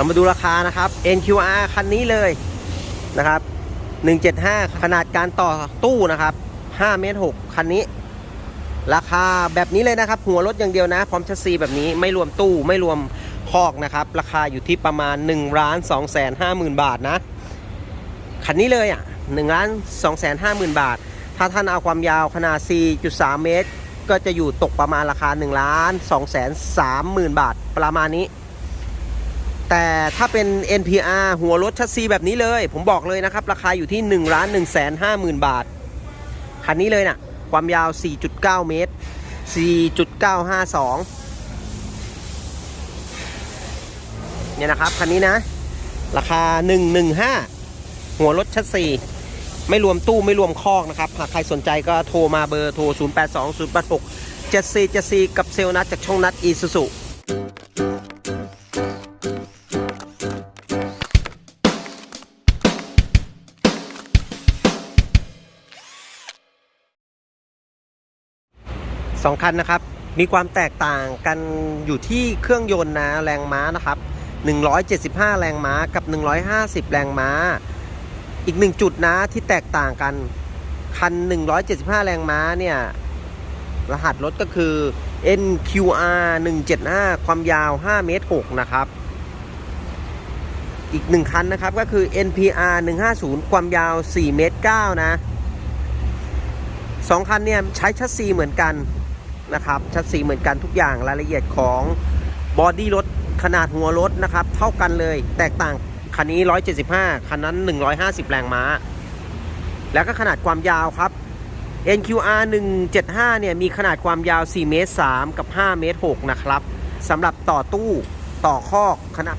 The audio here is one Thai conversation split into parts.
เรามาดูราคานะครับ NQR คันนี้เลยนะครับ 175 ขนาดการต่อตู้นะครับ5เมตร6คันนี้ ราคาแบบนี้เลยนะครับ หัวรถอย่างเดียวนะ พร้อมชัสซีแบบนี้ไม่รวมตู้ไม่รวมคอกนะครับ ราคาอยู่ที่ประมาณ1ล้าน2แสน5หมื่นบาทนะ คันนี้เลยอะ1ล้าน2แสน5หมื่นบาท ถ้าท่านเอาความยาวขนาด 4.3 เมตร ก็จะอยู่ตกประมาณราคา1ล้าน2แสน3หมื่นบาทประมาณนี้ แต่ถ้าเป็น NPR หัวรถชัสซีแบบนี้เลย ผมบอกเลยนะครับ ราคาอยู่ที่1ล้าน1แสน5หมื่นบาท คันนี้เลยนะ่ะ ความยาว 4.9 เมตร 4.952 เนี่ยนะครับ คันนี้นะ ราคา 115 หัวรถชัดซีไม่รวมตู้ไม่รวมคอกนะครับ หากใครสนใจก็โทรมาเบอร์โทร 082 086 7474 กับเซลนัดจากช่องนัดอีซูซุส องคันนะครับ มีความแตกต่างกันอยู่ที่เครื่องยนต์นะแรงม้านะครับ 175 แรงม้ากับ 150 แรงม้า อีกหนึ่งจุดนะที่แตกต่างกันคัน 175 แรงม้าเนี่ย รหัสรถก็คือ NQR 175 ความยาว 5 เมตร 6 นะครับ อีกหนึ่งคันนะครับก็คือ NPR 150 ความยาว 4 เมตร 9 นะสองคันเนี่ย ใช้ชัสซีเหมือนกัน นะครับชัดสีเหมือนกันทุกอย่างรายละเอียดของบอดี้รถขนาดหัวรถนะครับ เท่ากันเลยแตกต่างคันนี้ 175 คันนั้น 150 แรงม้า แล้วก็ขนาดความยาวครับ NQR 175 เนี่ย มีขนาดความยาว 4 เมตร 3 กับ 5 เมตร 6 นะครับสำหรับต่อตู้ต่อคอกขนาด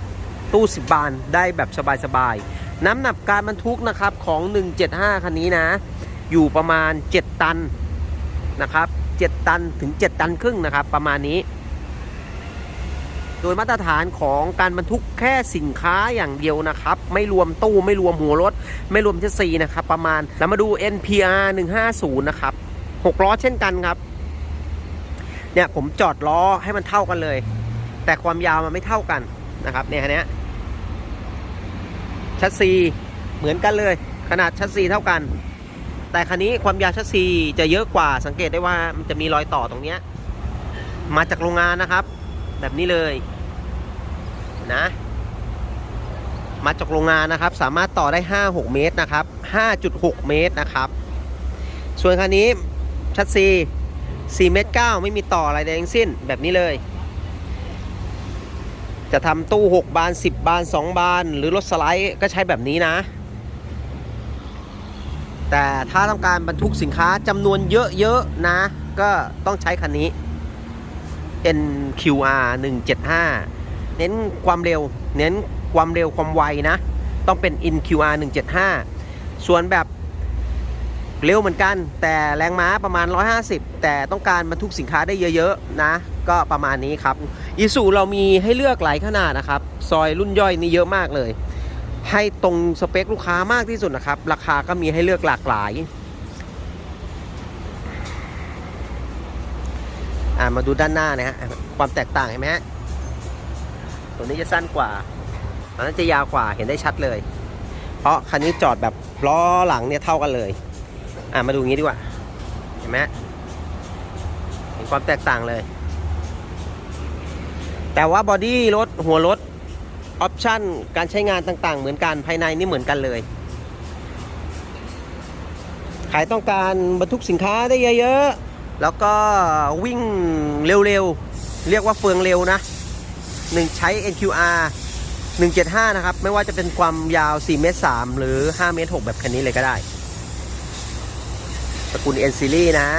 ตู้ 10 บานได้แบบสบายๆ น้ำหนักการบรรทุกนะครับของ 175 คันนี้นะ อยู่ประมาณ 7 ตันนะครับ 7 ตันถึง 7 ตันครึ่งนะครับ ประมาณนี้ โดยมาตรฐานของการบรรทุกแค่สินค้าอย่างเดียวนะครับ ไม่รวมตู้ไม่รวมหัวรถ ไม่รวมเชสซีนะครับ ประมาณแล้วมาดู NPR 150 นะครับ6ล้อเช่นกันครับ เนี่ยผมจอดล้อให้มันเท่ากันเลย แต่ความยาวมันไม่เท่ากันนะครับ เนี่ยคันเนี้ยชัสซีเหมือนกันเลย ขนาดชัสซีเท่ากัน แต่คันนี้ความยาวชัสซีจะเยอะกว่าสังเกตได้ว่ามันจะมีรอยต่อตรงเนี้ยมาจากโรงงานนะครับ แบบนี้เลยนะ มาจากโรงงานนะครับ สามารถต่อได้ 5-6 เมตรนะครับ 5.6 เมตรนะครับ ส่วนคันนี้ชัดซี4เมตร9ไม่มีต่ออะไรใดทั้งสิ้นแบบนี้เลย จะทำตู้ 6 บาน 10 บาน 2 บาน หรือรถสไลด์ก็ใช้แบบนี้นะ แต่ถ้าต้องการบรรทุกสินค้าจำนวนเยอะๆนะ ก็ต้องใช้คันนี้ NQR 175 เน้นความเร็ว เน้นความเร็วความไวนะ ต้องเป็น NQR 175 ส่วนแบบเร็วเหมือนกัน แต่แรงม้าประมาณ 150 แต่ต้องการบรรทุกสินค้าได้เยอะๆนะ ก็ประมาณนี้ครับอีซูเรามีให้เลือกหลายขนาดนะครับ ซอยรุ่นย่อยนี่เยอะมากเลย ให้ตรงสเปคลูกค้ามากที่สุดนะครับ ราคาก็มีให้เลือกหลากหลายอ่ามาดูด้านหน้านะฮะความแตกต่างเห็นไหมฮะตัวนี้จะสั้นกว่าอันนั้นจะยาวกว่าเห็นได้ชัดเลย เพราะคันนี้จอดแบบล้อหลังเนี่ยเท่ากันเลย อ่ามาดูงี้ดีกว่า เห็นไหมเห็นความแตกต่างเลย แต่ว่าบอดี้รถหัวรถ ออปชั่นการใช้งานต่างๆ เหมือนกันภายในนี่เหมือนกันเลยใครต้องการบรรทุกสินค้าได้เยอะๆ แล้วก็วิ่งเร็วๆ เรียกว่าเฟืองเร็วนะหนึ่งใช้ NQR 175 นะครับ ไม่ว่าจะเป็นความยาว 4 เมตร 3 หรือ 5 เมตร 6 แบบคันนี้เลยก็ได้ตระกูล N Series นะ